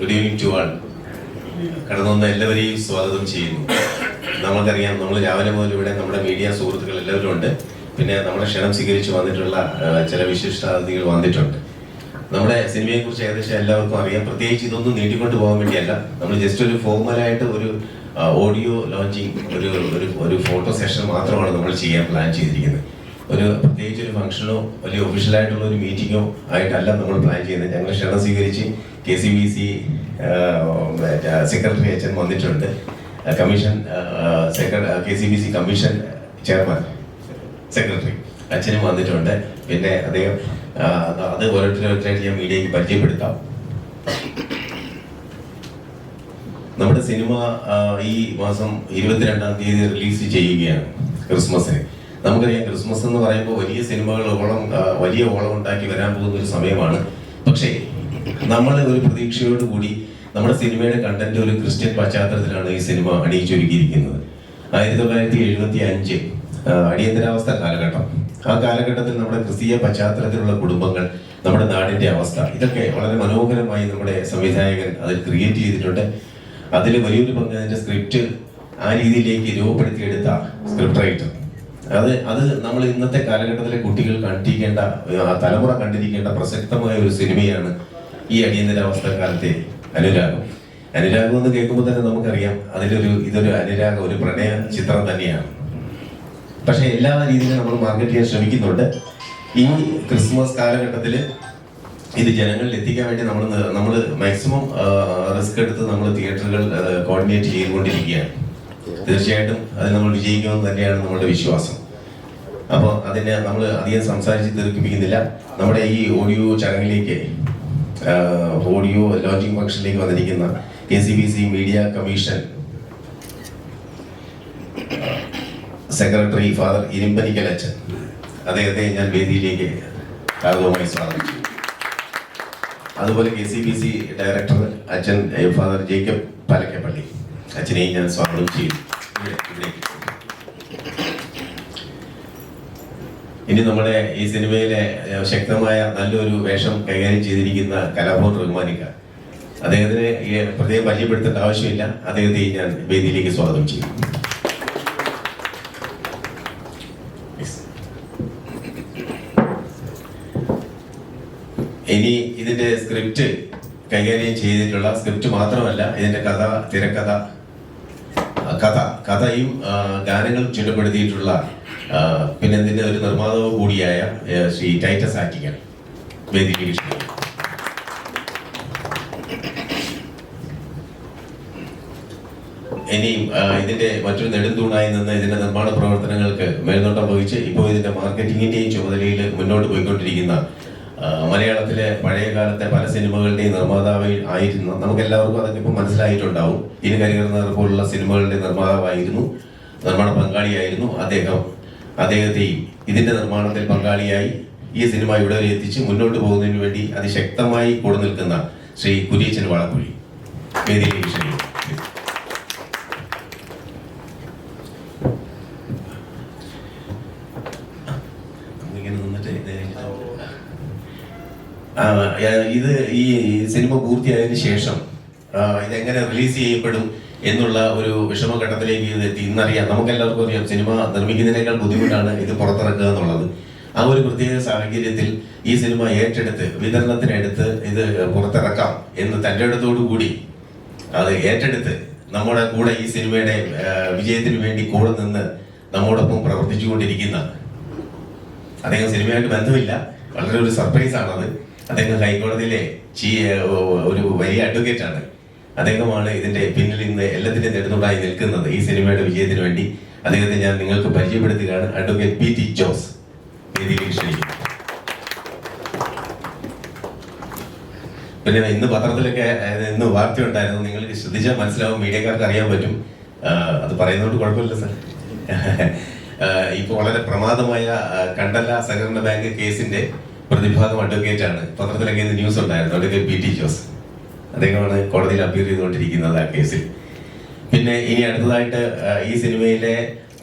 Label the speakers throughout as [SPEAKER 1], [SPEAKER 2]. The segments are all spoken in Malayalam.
[SPEAKER 1] ഗുഡ് ഈവനിങ് ടു ആൾ കടന്നു വന്ന എല്ലാവരെയും സ്വാഗതം ചെയ്യുന്നു. നമ്മൾക്കറിയാം നമ്മൾ രാവിലെ മുതൽ ഇവിടെ നമ്മുടെ മീഡിയ സുഹൃത്തുക്കൾ എല്ലാവരും ഉണ്ട്. പിന്നെ നമ്മുടെ ക്ഷണം സ്വീകരിച്ച് വന്നിട്ടുള്ള ചില വിശിഷ്ടാതിഥികൾ വന്നിട്ടുണ്ട്. നമ്മുടെ സിനിമയെ കുറിച്ച് ഏകദേശം എല്ലാവർക്കും അറിയാം. പ്രത്യേകിച്ച് ഇതൊന്നും നീട്ടിക്കൊണ്ട് പോകാൻ വേണ്ടിയല്ല. നമ്മൾ ജസ്റ്റ് ഒരു ഫോർമലായിട്ട് ഒരു ഓഡിയോ ലോഞ്ചിങ് ഒരു ഒരു ഫോട്ടോ സെഷൻ മാത്രമാണ് നമ്മൾ ചെയ്യാൻ പ്ലാൻ ചെയ്തിരിക്കുന്നത്. ഒരു പ്രത്യേകിച്ച് ഒരു ഫംഗ്ഷനോ വലിയ ഒഫീഷ്യലായിട്ടുള്ള ഒരു മീറ്റിങ്ങോ ആയിട്ടല്ല നമ്മൾ പ്ലാൻ ചെയ്യുന്നത്. ഞങ്ങൾ ക്ഷണം സ്വീകരിച്ച് K C B C secretary അച്ഛൻ വന്നിട്ടുണ്ട്. Commission K C B C commission chairman secretary അച്ഛനും വന്നിട്ടുണ്ട്. പിന്നെ അദ്ദേഹം അത് ഓരോരുത്തരോരുത്തരായിട്ട് ഞാൻ മീഡിയയ്ക്ക് പരിചയപ്പെടുത്താം. നമ്മുടെ സിനിമ ഈ മാസം ഇരുപത്തിരണ്ടാം തീയതി റിലീസ് ചെയ്യുകയാണ് ക്രിസ്മസിന്. നമുക്കറിയാം ക്രിസ്മസ് എന്ന് പറയുമ്പോൾ വലിയ സിനിമകൾ ഓളം വലിയ ഓളം ഉണ്ടാക്കി വരാൻ പോകുന്ന ഒരു സമയമാണ്. പക്ഷേ നമ്മൾ ഒരു പ്രതീക്ഷയോട് കൂടി നമ്മുടെ സിനിമയുടെ കണ്ടന്റ് ഒരു ക്രിസ്ത്യൻ പശ്ചാത്തലത്തിലാണ് ഈ സിനിമ അണിയിച്ചൊരുക്കിയിരിക്കുന്നത്. ആയിരത്തി തൊള്ളായിരത്തി എഴുപത്തി അഞ്ച് അടിയന്തരാവസ്ഥ കാലഘട്ടം. ആ കാലഘട്ടത്തിൽ നമ്മുടെ ക്രിസ്തീയ പശ്ചാത്തലത്തിലുള്ള കുടുംബങ്ങൾ നമ്മുടെ നാടിന്റെ അവസ്ഥ ഇതൊക്കെ വളരെ മനോഹരമായി നമ്മുടെ സംവിധായകൻ അതിൽ ക്രിയേറ്റ് ചെയ്തിട്ടുണ്ട്. അതിൽ വലിയൊരു പങ്ക് അതിന്റെ സ്ക്രിപ്റ്റ് ആ രീതിയിലേക്ക് രൂപപ്പെടുത്തിയെടുത്ത സ്ക്രിപ്റ്റ് റൈറ്റർ അത് അത് നമ്മൾ ഇന്നത്തെ കാലഘട്ടത്തിലെ കുട്ടികൾ കണ്ടിരിക്കേണ്ട തലമുറ കണ്ടിരിക്കേണ്ട പ്രസക്തമായ ഒരു സിനിമയാണ് ഈ അടിയന്തരാവസ്ഥ കാലത്തെ അനുരാഗം. അനുരാഗം എന്ന് കേൾക്കുമ്പോൾ തന്നെ നമുക്കറിയാം അതിലൊരു ഇതൊരു അനുരാഗം ഒരു പ്രണയ ചിത്രം തന്നെയാണ്. പക്ഷെ എല്ലാ രീതിയിലും നമ്മൾ മാർക്കറ്റ് ചെയ്യാൻ ശ്രമിക്കുന്നുണ്ട്. ഈ ക്രിസ്മസ് കാലഘട്ടത്തിൽ ഇത് ജനങ്ങളിൽ എത്തിക്കാൻ വേണ്ടി നമ്മൾ നമ്മൾ മാക്സിമം റിസ്ക് എടുത്ത് നമ്മൾ തിയേറ്ററുകൾ കോർഡിനേറ്റ് ചെയ്തുകൊണ്ടിരിക്കുകയാണ്. തീർച്ചയായിട്ടും അത് നമ്മൾ വിജയിക്കുമെന്ന് തന്നെയാണ് നമ്മുടെ വിശ്വാസം. അപ്പോൾ അതിനെ നമ്മൾ അധികം സംസാരിച്ച് ദീർഘിപ്പിക്കുന്നില്ല നമ്മുടെ ഈ ഓഡിയോ ചടങ്ങിലേക്ക് ഓഡിയോ ലോഞ്ചിങ് ഫംഗ്ഷനിലേക്ക് വന്നിരിക്കുന്ന K C B C media commission secretary father Irumbanickal അച്ഛൻ അദ്ദേഹത്തെ ഞാൻ വേദിയിലേക്ക് കാർഗവുമായി സ്വാഗതിച്ചു. അതുപോലെ K C B C director അച്ഛൻ ഫാദർ ജേക്കബ് പാലക്കപ്പള്ളി. അച്ഛനെയും ഞാൻ സ്വാഗതം ചെയ്യും ഇവിടെ, ഇവിടേക്ക്. ഇനി നമ്മുടെ ഈ സിനിമയിലെ ശക്തമായ നല്ലൊരു വേഷം കൈകാര്യം ചെയ്തിരിക്കുന്ന കലാഭവൻ റഹ്മാനിക്ക. അദ്ദേഹത്തിന് പ്രത്യേകം പരിചയപ്പെടുത്തേണ്ട ആവശ്യമില്ല. അദ്ദേഹത്തെ ഞാൻ വേദിയിലേക്ക് സ്വാഗതം ചെയ്യും. ഇനി ഇതിന്റെ സ്ക്രിപ്റ്റ് കൈകാര്യം ചെയ്തിട്ടുള്ള സ്ക്രിപ്റ്റ് മാത്രമല്ല ഇതിന്റെ കഥ തിരക്കഥ കഥ കഥയും ഗാനങ്ങളും ചിട്ടപ്പെടുത്തിയിട്ടുള്ള പിന്നെ ഇതിന്റെ ഒരു നിർമ്മാതാവ് കൂടിയായ ശ്രീ ടൈറ്റസ് ആറ്റിക്കൽ ക്ഷണിക്കുന്നു. ഇനിയും ഇതിന്റെ മറ്റൊരു നെടുന്തൂണായി നിന്ന് ഇതിന്റെ നിർമ്മാണ പ്രവർത്തനങ്ങൾക്ക് മേൽനോട്ടം വഹിച്ച് ഇപ്പോൾ ഇതിന്റെ മാർക്കറ്റിംഗിന്റെയും ചുമതലയിൽ മുന്നോട്ട് പോയിക്കൊണ്ടിരിക്കുന്ന മലയാളത്തിലെ പഴയ കാലത്തെ പല സിനിമകളുടെയും നിർമ്മാതാവ് ആയിരുന്നു. നമുക്ക് എല്ലാവർക്കും അതൊക്കെ മനസ്സിലായിട്ടുണ്ടാവും. ഇനി കരികർന്നർ പോലുള്ള സിനിമകളുടെ നിർമ്മാതാവായിരുന്നു. നിർമ്മാണ പങ്കാളിയായിരുന്നു അദ്ദേഹം. അദ്ദേഹത്തെയും ഇതിന്റെ നിർമ്മാണത്തിൽ പങ്കാളിയായി ഈ സിനിമ ഇവിടെ വരെ എത്തിച്ച് മുന്നോട്ട് പോകുന്നതിന് വേണ്ടി അതിശക്തമായി കൂടെ നിൽക്കുന്ന ശ്രീ കുര്യച്ചൻ വളക്കുഴി. വേദിയിലേക്ക് ക്ഷണിക്കുന്നു ഇങ്ങനെ നിന്നിട്ട് ഇത് ആ, ആ, ഇത് ഈ സിനിമ പൂർത്തിയായതിനു ശേഷം ഇതെങ്ങനെ റിലീസ് ചെയ്യപ്പെടും എന്നുള്ള ഒരു വിഷമഘട്ടത്തിലേക്ക് ഇത് എത്തി. ഇന്നറിയാം നമുക്ക് എല്ലാവർക്കും അറിയാം സിനിമ നിർമ്മിക്കുന്നതിനേക്കാൾ ബുദ്ധിമുട്ടാണ് ഇത് പുറത്തിറക്കുക എന്നുള്ളത്. ആ ഒരു പ്രത്യേക സാഹചര്യത്തിൽ ഈ സിനിമ ഏറ്റെടുത്ത് വിതരണത്തിനെടുത്ത് ഇത് പുറത്തിറക്കാം എന്ന് തന്റെ അടുത്തോടു കൂടി അത് ഏറ്റെടുത്ത് നമ്മുടെ കൂടെ ഈ സിനിമയുടെ വിജയത്തിന് വേണ്ടി കൂടെ നിന്ന് നമ്മോടൊപ്പം പ്രവർത്തിച്ചുകൊണ്ടിരിക്കുന്ന. അദ്ദേഹം സിനിമയായിട്ട് ബന്ധമില്ല വളരെ ഒരു സർപ്രൈസ് ആണത് അദ്ദേഹം ഹൈക്കോടതിയിലെ ചീ ഒരു വലിയ അഡ്വക്കേറ്റ് ആണ്. അദ്ദേഹമാണ് ഇതിന്റെ പിന്നിൽ ഇന്ന് എല്ലാത്തിന്റെ നെടുന്നുണ്ടായി നിൽക്കുന്നത്. ഈ സിനിമയുടെ വിജയത്തിന് വേണ്ടി അദ്ദേഹത്തെ ഞാൻ നിങ്ങൾക്ക് പരിചയപ്പെടുത്തുകയാണ്. അഡ്വക്കേറ്റ് പി ടി ജോസ് പിന്നെ ഇന്ന് പത്രത്തിലൊക്കെ ഇന്ന് വാർത്ത ഉണ്ടായിരുന്നു നിങ്ങൾക്ക് ശ്രദ്ധിച്ചാൽ മനസ്സിലാവും മീഡിയക്കാർക്ക് അറിയാൻ പറ്റും. അത് പറയുന്നതുകൊണ്ട് കുഴപ്പമില്ല സാർ. ഇപ്പോൾ വളരെ പ്രമാദമായ കണ്ടല്ല കണ്ടല സഹകരണ ബാങ്ക് കേസിന്റെ പ്രതിഭാഗം അഡ്വക്കേറ്റ് ആണ് പത്രത്തിലൊക്കെ ന്യൂസ് ഉണ്ടായിരുന്നു. അഡ്വക്കേറ്റ് പി ടി ജോസ് അദ്ദേഹമാണ് കോടതിയിൽ അപ്പീൽ ചെയ്തുകൊണ്ടിരിക്കുന്നത് ആ കേസിൽ. പിന്നെ ഇനി അടുത്തതായിട്ട് ഈ സിനിമയിലെ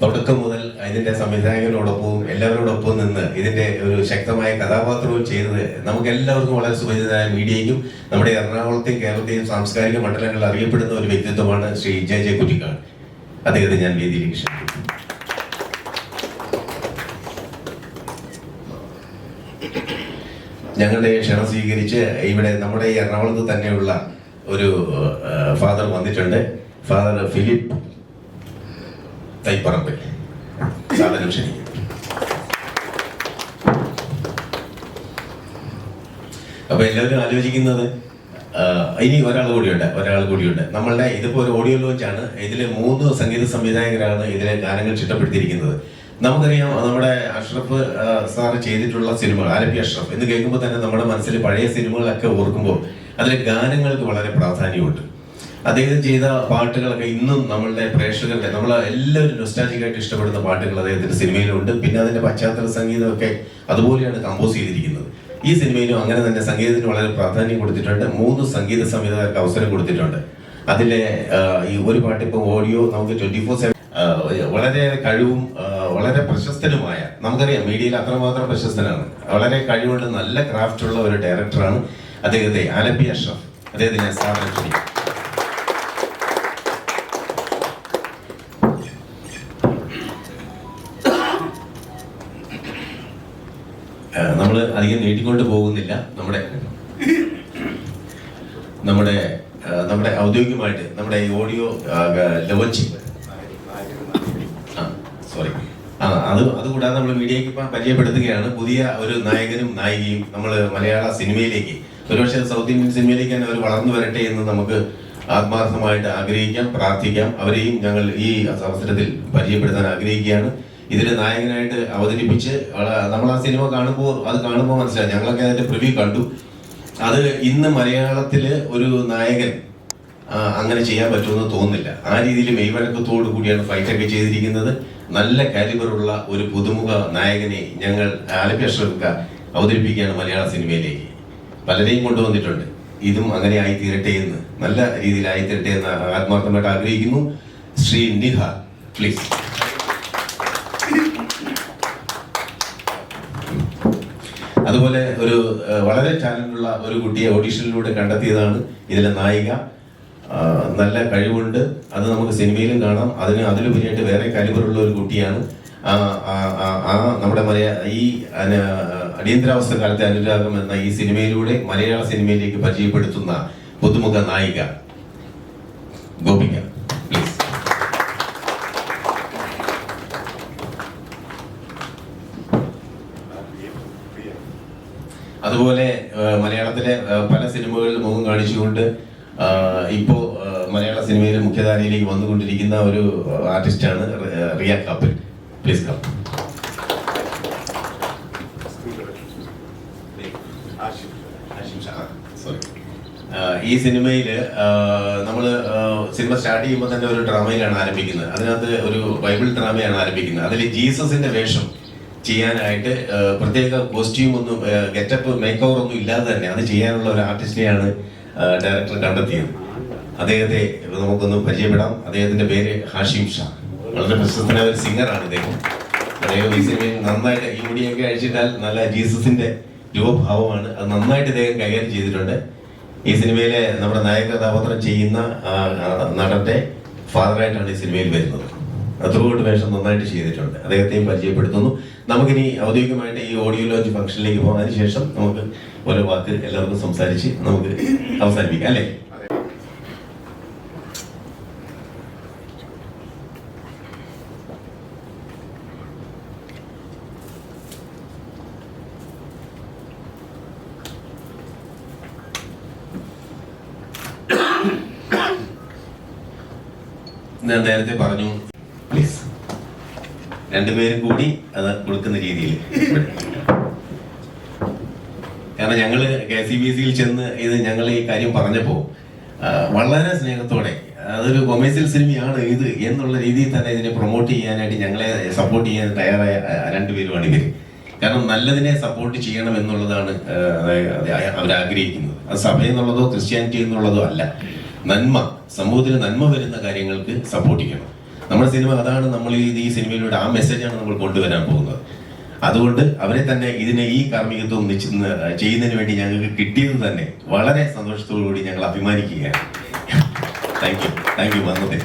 [SPEAKER 1] തുടക്കം മുതൽ ഇതിന്റെ സംവിധായകനോടൊപ്പവും എല്ലാവരോടൊപ്പം നിന്ന് ഇതിന്റെ ഒരു ശക്തമായ കഥാപാത്രവും ചെയ്തത് നമുക്ക് എല്ലാവർക്കും വളരെ സുപരിചിതനായ മീഡിയയ്ക്കും നമ്മുടെ എറണാകുളത്തെയും കേരളത്തെയും സാംസ്കാരിക മണ്ഡലങ്ങളിൽ അറിയപ്പെടുന്ന ഒരു വ്യക്തിത്വമാണ് ശ്രീ ജെ ജെ കുറ്റിക്കാട്. അദ്ദേഹത്തെ ഞാൻ വേദിയിലേക്ക് ക്ഷണിക്കുന്നു. ഞങ്ങളുടെ ക്ഷണം സ്വീകരിച്ച് ഇവിടെ നമ്മുടെ ഈ എറണാകുളത്ത് തന്നെയുള്ള ഒരു ഫാദർ വന്നിട്ടുണ്ട്. ഫാദർ ഫിലിപ്പ് തൈപ്പറമ്പിൽ സാധനം ക്ഷണിക്കും. അപ്പൊ എല്ലാവരും ആലോചിക്കുന്നത് ഇനി ഒരാൾ കൂടിയുണ്ട് ഒരാൾ കൂടിയുണ്ട്. നമ്മളുടെ ഇതിപ്പോ ഒരു ഓഡിയോ ലോഞ്ചാണ്. ഇതിലെ മൂന്ന് സംഗീത സംവിധായകരാണ് ഇതിലെ ഗാനങ്ങൾ ചിട്ടപ്പെടുത്തിയിരിക്കുന്നത്. നമുക്കറിയാം നമ്മുടെ അഷ്റഫ് സാർ ചെയ്തിട്ടുള്ള സിനിമകൾ ആലപ്പി അഷ്റഫ് എന്ന് കേൾക്കുമ്പോൾ തന്നെ നമ്മുടെ മനസ്സിൽ പഴയ സിനിമകളൊക്കെ ഓർക്കുമ്പോൾ അതിലെ ഗാനങ്ങൾക്ക് വളരെ പ്രാധാന്യമുണ്ട്. അദ്ദേഹം ചെയ്ത പാട്ടുകളൊക്കെ ഇന്നും നമ്മളുടെ പ്രേക്ഷകരുടെ നമ്മൾ എല്ലാവരും നൊസ്റ്റാജിക്കായിട്ട് ഇഷ്ടപ്പെടുന്ന പാട്ടുകൾ അദ്ദേഹത്തിന്റെ സിനിമയിലുണ്ട്. പിന്നെ അതിന്റെ പശ്ചാത്തല സംഗീതമൊക്കെ അതുപോലെയാണ് കമ്പോസ് ചെയ്തിരിക്കുന്നത്. ഈ സിനിമയിലും അങ്ങനെ തന്നെ സംഗീതത്തിന് വളരെ പ്രാധാന്യം കൊടുത്തിട്ടുണ്ട്. മൂന്ന് സംഗീത സംവിധായകർക്ക് അവസരം കൊടുത്തിട്ടുണ്ട്. അതിലെ ഈ ഒരു പാട്ട് ഇപ്പോൾ ഓഡിയോ നമുക്ക് ട്വന്റി ഫോർ സെവൻ വളരെയേറെ കഴിവും വളരെ പ്രശസ്തനുമായ നമുക്കറിയാം മീഡിയയിൽ അത്രമാത്രം പ്രശസ്തനാണ്. വളരെ കഴിവുള്ള നല്ല ക്രാഫ്റ്റ് ഉള്ള ഒരു ഡയറക്ടറാണ് അദ്ദേഹത്തെ ആലപ്പി അഷ്റഫ്. അദ്ദേഹത്തെ ഞാൻ സ്ഥാപനം ക്ഷണിക്കും നമ്മൾ അധികം നീട്ടിക്കൊണ്ട് പോകുന്നില്ല. നമ്മുടെ നമ്മുടെ നമ്മുടെ ഔദ്യോഗികമായിട്ട് നമ്മുടെ ഈ ഓഡിയോ ലോഞ്ച് ആ സോറി ആ അത് അതുകൂടാതെ നമ്മൾ മീഡിയയ്ക്ക് ഇപ്പം പരിചയപ്പെടുത്തുകയാണ്. പുതിയ ഒരു നായകനും നായികയും നമ്മൾ മലയാള സിനിമയിലേക്ക് ഒരുപക്ഷെ സൗത്ത് ഇന്ത്യൻ സിനിമയിലേക്ക് തന്നെ അവർ വളർന്നു വരട്ടെ എന്ന് നമുക്ക് ആത്മാർത്ഥമായിട്ട് ആഗ്രഹിക്കാം പ്രാർത്ഥിക്കാം. അവരെയും ഞങ്ങൾ ഈ അവസരത്തിൽ പരിചയപ്പെടുത്താൻ ആഗ്രഹിക്കുകയാണ്. ഇതിൽ നായകനായിട്ട് അവതരിപ്പിച്ച് നമ്മൾ ആ സിനിമ കാണുമ്പോൾ അത് കാണുമ്പോൾ മനസ്സിലായി. ഞങ്ങളൊക്കെ അതിന്റെ പ്രിവ്യൂ കണ്ടു. അത് ഇന്ന് മലയാളത്തിൽ ഒരു നായകൻ അങ്ങനെ ചെയ്യാൻ പറ്റുമെന്ന് തോന്നുന്നില്ല. ആ രീതിയിൽ മെയ്വഴക്കത്തോടു കൂടിയാണ് ഫൈറ്റ് ഒക്കെ ചെയ്തിരിക്കുന്നത്. നല്ല കാലിബറുള്ള ഒരു പുതുമുഖ നായകനെ ഞങ്ങൾ ആലപ്പി അഷ്റഫ്ക അവതരിപ്പിക്കുകയാണ് മലയാള സിനിമയിലേക്ക്. പലരെയും കൊണ്ടുവന്നിട്ടുണ്ട്. ഇതും അങ്ങനെ ആയിത്തീരട്ടെ എന്ന്. നല്ല രീതിയിൽ ആയിത്തീരട്ടെ എന്ന് ആത്മാർത്ഥമായിട്ട് ആഗ്രഹിക്കുന്നു. ശ്രീ നിഹ പ്ലീസ് അതുപോലെ ഒരു വളരെ ടാലന്റുള്ള ഒരു കുട്ടിയെ ഓഡീഷനിലൂടെ കണ്ടെത്തിയതാണ് ഇതിലെ നായിക. നല്ല കഴിവുണ്ട്. അത് നമുക്ക് സിനിമയിലും കാണാം. അതിന് അതിലുപരിയായിട്ട് വേറെ കാലിബറുള്ള ഒരു കുട്ടിയാണ്. ആ നമ്മുടെ മലയാള ഈ അടിയന്തരാവസ്ഥ കാലത്തെ അനുരാഗം എന്ന ഈ സിനിമയിലൂടെ മലയാള സിനിമയിലേക്ക് പരിചയപ്പെടുത്തുന്ന പുതുമുഖ നായിക ഗോപിക. പ്ലീസ് അതുപോലെ മലയാളത്തിലെ പല സിനിമകളിൽ മുഖം കാണിച്ചുകൊണ്ട് ഇപ്പോ മലയാള സിനിമയിലെ മുഖ്യധാരയിലേക്ക് വന്നുകൊണ്ടിരിക്കുന്ന ഒരു ആർട്ടിസ്റ്റാണ് റിയ കാപ്പിൽ പ്ലീസ് കം ഈ സിനിമയിൽ നമ്മൾ സിനിമ സ്റ്റാർട്ട് ചെയ്യുമ്പോൾ തന്നെ ഒരു ഡ്രാമയിലാണ് ആരംഭിക്കുന്നത്. അതിനകത്ത് ഒരു ബൈബിൾ ഡ്രാമയാണ് ആരംഭിക്കുന്നത്. അതിൽ ജീസസിന്റെ വേഷം ചെയ്യാനായിട്ട് പ്രത്യേക കോസ്റ്റ്യൂം ഒന്നും ഗെറ്റപ്പ് മേക്ക് ഓവർ ഒന്നും ഇല്ലാതെ തന്നെ അത് ചെയ്യാനുള്ള ഒരു ആർട്ടിസ്റ്റിനെയാണ് ഡയറക്ടർ കണ്ടെത്തിയത്. അദ്ദേഹത്തെ നമുക്കൊന്ന് പരിചയപ്പെടാം. അദ്ദേഹത്തിന്റെ പേര് ഹാഷിം ഷാ. വളരെ പ്രശസ്തനായ ഒരു സിംഗറാണ് ഇദ്ദേഹം. അദ്ദേഹം ഈ സിനിമയിൽ നന്നായിട്ട് ഈ മുടിയൊക്കെ അഴിച്ചിട്ടാൽ നല്ല ജീസസിന്റെ രൂപഭാവമാണ്. അത് നന്നായിട്ട് ഇദ്ദേഹം കൈകാര്യം ചെയ്തിട്ടുണ്ട്. ഈ സിനിമയിലെ നമ്മുടെ നായക കഥാപാത്രം ചെയ്യുന്ന നടന്റെ ഫാദറായിട്ടാണ് ഈ സിനിമയിൽ വരുന്നത്. അതുകൊണ്ട് വേഷം നന്നായിട്ട് ചെയ്തിട്ടുണ്ട്. അദ്ദേഹത്തെയും പരിചയപ്പെടുത്തുന്നു. നമുക്കിനി ഔദ്യോഗികമായിട്ട് ഈ ഓഡിയോ ലോഞ്ച് ഫംഗ്ഷനിലേക്ക് പോകുന്നതിന് ശേഷം നമുക്ക് ഓരോ വാക്ക് എല്ലാവർക്കും സംസാരിച്ച് നമുക്ക് അവസാനിപ്പിക്കാം അല്ലേ? ഞാൻ നേരത്തെ പറഞ്ഞു രണ്ടുപേരും കൂടി അത് കൊടുക്കുന്ന രീതിയിൽ. കാരണം ഞങ്ങൾ കെ സി ബി സിയിൽ ചെന്ന് ഇത് ഞങ്ങൾ ഈ കാര്യം പറഞ്ഞപ്പോ വളരെ സ്നേഹത്തോടെ അതൊരു കൊമേഴ്സ്യൽ സിനിമയാണ് ഇത് എന്നുള്ള രീതിയിൽ തന്നെ ഇതിനെ പ്രൊമോട്ട് ചെയ്യാനായിട്ട് ഞങ്ങളെ സപ്പോർട്ട് ചെയ്യാൻ തയ്യാറായ രണ്ടുപേരുമാണ് ഇവർ. കാരണം നല്ലതിനെ സപ്പോർട്ട് ചെയ്യണം എന്നുള്ളതാണ് അവർ ആഗ്രഹിക്കുന്നത് അത് സഭ എന്നുള്ളതോ ക്രിസ്ത്യാനിറ്റി എന്നുള്ളതോ അല്ല. നന്മ സമൂഹത്തിന് നന്മ വരുന്ന കാര്യങ്ങൾക്ക് സപ്പോർട്ട് ചെയ്യണം. നമ്മുടെ സിനിമ അതാണ് നമ്മൾ ഈ സിനിമയിലൂടെ ആ മെസ്സേജാണ് നമ്മൾ കൊണ്ടുവരാൻ പോകുന്നത്. അതുകൊണ്ട് അവരെ തന്നെ ഇതിനെ ഈ കാർമ്മികത്വം നിശ്ചി- ചെയ്യുന്നതിന് വേണ്ടി ഞങ്ങൾക്ക് കിട്ടിയത് തന്നെ വളരെ സന്തോഷത്തോടുകൂടി ഞങ്ങൾ അഭിമാനിക്കുകയാണ്. താങ്ക് യു താങ്ക് യു വന്നതേ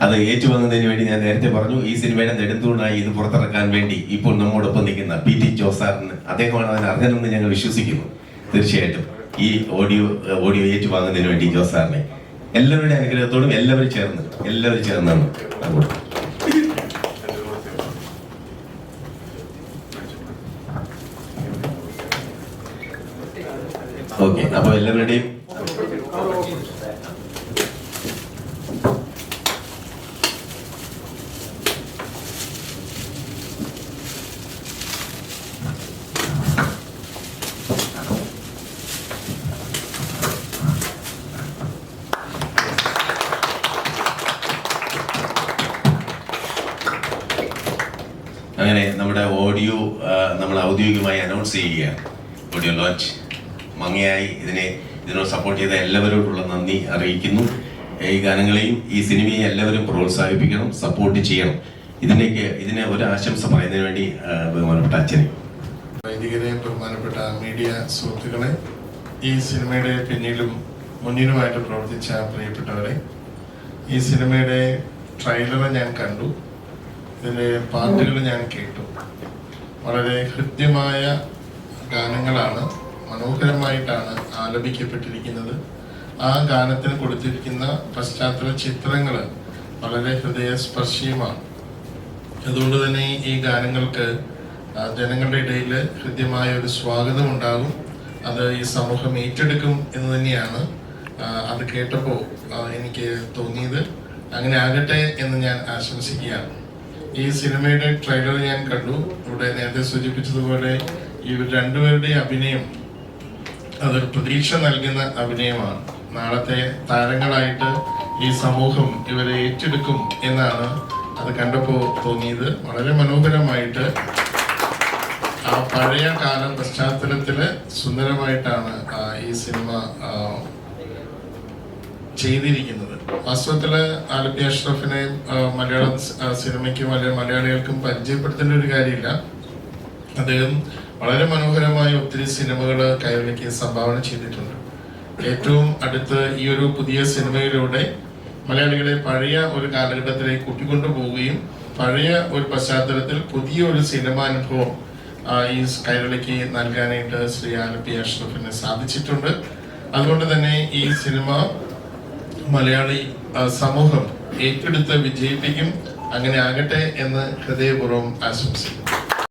[SPEAKER 1] അത് ഏറ്റുവാങ്ങുന്നതിന് വേണ്ടി ഞാൻ നേരത്തെ പറഞ്ഞു ഈ സിനിമയുടെ നെടുന്തൂണായി ഇത് പുറത്തിറക്കാൻ വേണ്ടി ഇപ്പോൾ നമ്മോടൊപ്പം നിൽക്കുന്ന പി ടി ജോസാറിന് അദ്ദേഹമാണ് അതിന് അർഹനെന്ന് ഞങ്ങൾ വിശ്വസിക്കുന്നു. തീർച്ചയായിട്ടും. ഈ ഓഡിയോ ഓഡിയോ ഏറ്റുവാങ്ങുന്നതിന് വേണ്ടി ജോസാറിനെ. എല്ലാവരുടെ അനുഗ്രഹത്തോടും എല്ലാവരും ചേർന്ന് എല്ലാവരും ചേർന്നാണ് ഓക്കെ അപ്പൊ എല്ലാവരുടെയും അങ്ങനെ നമ്മുടെ ഓഡിയോ നമ്മൾ ഔദ്യോഗികമായി അനൗൺസ് ചെയ്യുകയാണ്. ഓഡിയോ ലോഞ്ച് മങ്ങയായി ഇതിനെ ഇതിനോട് സപ്പോർട്ട് ചെയ്ത എല്ലാവരോടുള്ള നന്ദി അറിയിക്കുന്നു. ഈ ഗാനങ്ങളെയും ഈ സിനിമയെയും എല്ലാവരും പ്രോത്സാഹിപ്പിക്കണം സപ്പോർട്ട് ചെയ്യണം. ഇതിലേക്ക് ഇതിനെ ഒരു ആശംസ പറയുന്നതിന് വേണ്ടി ബഹുമാനപ്പെട്ട അച്ഛനെ.
[SPEAKER 2] വൈദികരെ ബഹുമാനപ്പെട്ട മീഡിയ സുഹൃത്തുക്കളെ ഈ സിനിമയുടെ പിന്നിലും മുന്നിലുമായിട്ട് പ്രവർത്തിച്ച പ്രിയപ്പെട്ടവരെ ഈ സിനിമയുടെ ട്രെയിലർ ഞാൻ കണ്ടു. ഇതിലെ പാട്ടുകൾ ഞാൻ കേട്ടു. വളരെ ഹൃദ്യമായ ഗാനങ്ങളാണ് മനോഹരമായിട്ടാണ് ആലപിക്കപ്പെട്ടിരിക്കുന്നത്. ആ ഗാനത്തിന് കൊടുത്തിരിക്കുന്ന പശ്ചാത്തല ചിത്രങ്ങൾ വളരെ ഹൃദയസ്പർശിയുമാണ്. അതുകൊണ്ട് തന്നെ ഈ ഗാനങ്ങൾക്ക് ജനങ്ങളുടെ ഇടയിൽ ഹൃദ്യമായ ഒരു സ്വാഗതം ഉണ്ടാകും അത് ഈ സമൂഹം ഏറ്റെടുക്കും എന്ന് തന്നെയാണ് അത് കേട്ടപ്പോൾ എനിക്ക് തോന്നിയത്. അങ്ങനെ ആകട്ടെ എന്ന് ഞാൻ ആശംസിക്കുകയാണ്. ഈ സിനിമയുടെ ട്രെയിലർ ഞാൻ കണ്ടു. ഇവിടെ നേരത്തെ സൂചിപ്പിച്ചതുപോലെ ഇവർ രണ്ടുപേരുടെ അഭിനയം അതൊരു പ്രതീക്ഷ നൽകുന്ന അഭിനയമാണ്. നാളത്തെ താരങ്ങളായിട്ട് ഈ സമൂഹം ഇവരെ ഏറ്റെടുക്കും എന്നാണ് അത് കണ്ടപ്പോൾ തോന്നിയത്. വളരെ മനോഹരമായിട്ട് ആ പഴയ കാല പശ്ചാത്തലത്തിൽ സുന്ദരമായിട്ടാണ് ഈ സിനിമ ചെയ്തിരിക്കുന്നത്. വാസ്തവത്തിൽ ആലപ്പി അഷ്റഫിനെ മലയാള മലയാളം സിനിമയ്ക്കും അല്ലെങ്കിൽ മലയാളികൾക്കും പരിചയപ്പെടുത്തേണ്ട ഒരു കാര്യമില്ല. അദ്ദേഹം വളരെ മനോഹരമായ ഒത്തിരി സിനിമകൾ കൈവലിക്ക് സംഭാവന ചെയ്തിട്ടുണ്ട്. ഏറ്റവും അടുത്ത് ഈ ഒരു പുതിയ സിനിമയിലൂടെ മലയാളികളെ പഴയ ഒരു കാലഘട്ടത്തിലേക്ക് കൂട്ടിക്കൊണ്ടു പോവുകയും പഴയ ഒരു പശ്ചാത്തലത്തിൽ പുതിയ ഒരു സിനിമാ അനുഭവം ഈ കൈരളിക്ക് നൽകാനായിട്ട് ശ്രീ ആലപ്പി അഷ്റഫിന് സാധിച്ചിട്ടുണ്ട്. അതുകൊണ്ട് തന്നെ ഈ സിനിമ മലയാളി സമൂഹം ഏറ്റെടുത്ത് വിജയിപ്പിക്കും അങ്ങനെ ആകട്ടെ എന്ന് ഹൃദയപൂർവം ആശംസിക്കുന്നു.